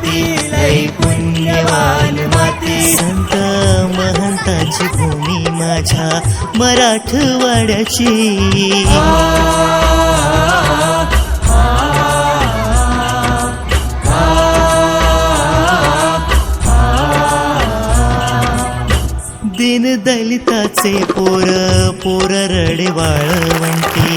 माती लई पुण्यवान माती. संत महंताची भूमी माझ्या मराठवाड्याची. दिन दलिताचे पोर पोर रडे वाळवंटी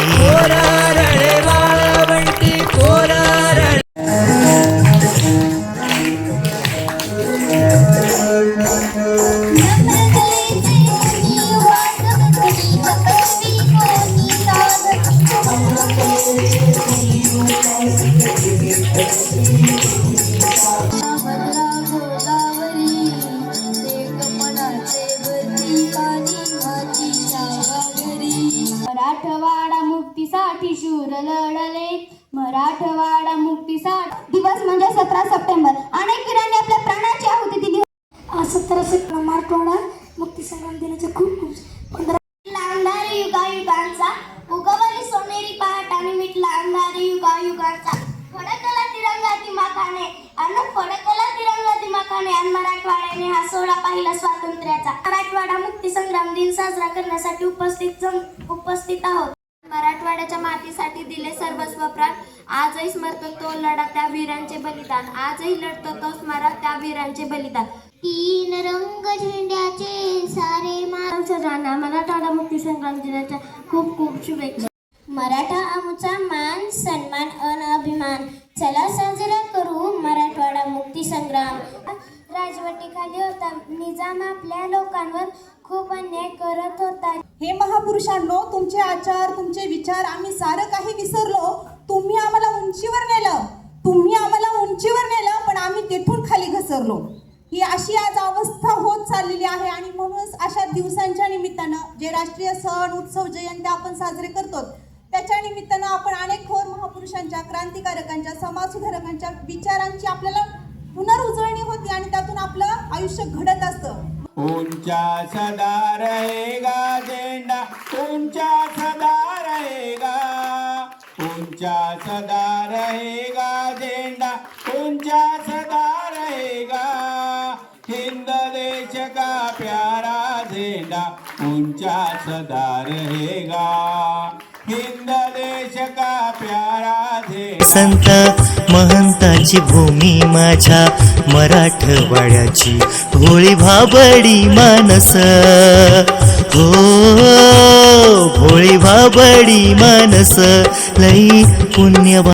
मराठवाडा मुक्तीसाठी शूर लढले. मराठवाडा मुक्तीसाठी दिवस म्हणजे सतरा सप्टेंबर. अनेक वीरांनी आपल्या प्राणाची आहुती दिली. आज सप्टेंबर मराठवाडा मुक्ती संग्राम दिनाचे खूप खूप दिन साजरा करण्यासाठी उपस्थित उपस्थित आहोत. मराठवाड्याच्या मातीसाठी दिले सर्वस्व प्राण. आजही स्मरतो तो लढा त्या वीरांचे बलिदान. आजही लढतो तो स्मारक त्या वीरांचे बलिदान. तीन रंग झेंड्याचे सारे राणा मराठवाडा मुक्ती संग्राम दिनाच्या खूप खूप शुभेच्छा. मराठा आमचा मान सन्मान अन अभिमान. चला साजरा करू मराठवाडा मुक्ती संग्राम. राजवटीखाली होता निजाम आपल्या लोकांवर. खूप अन्याय करत होता. हे महापुरुषांनो तुमचे आचार तुमचे विचार आम्ही सारं काही विसरलो तुम्ही आम्हाला उंचीवर नेलं. तुम्ही आम्हाला उंचीवर नेलं पण आम्ही तेथून खाली घसरलो. ही अशी आज अवस्था होत चाललेली आहे आणि म्हणूनच अशा दिवसांच्या निमित्तानं जे राष्ट्रीय सण उत्सव जयंत्या आपण साजरे करतो त्याच्या निमित्तानं आपण अनेक थोर महापुरुषांच्या क्रांतिकारकांच्या समाजसुधारकांच्या विचारांची आपल्याला पुनरुजळणी होती आणि त्यातून आपलं आयुष्य घडत असतं. ऊंचा सदा रहेगा झेंडा ऊंचा सदा रहेगा. ऊंचा सदा रहेगा झेंडा ऊंचा सदा तुमच्या सदार हे गा. हिंद देश का प्यारा दे. संत महंताची भूमी माझ्या मराठवाड्याची. भोळी भाबडी मानस. हो भोळी भाबडी मानस. लई पुण्यवा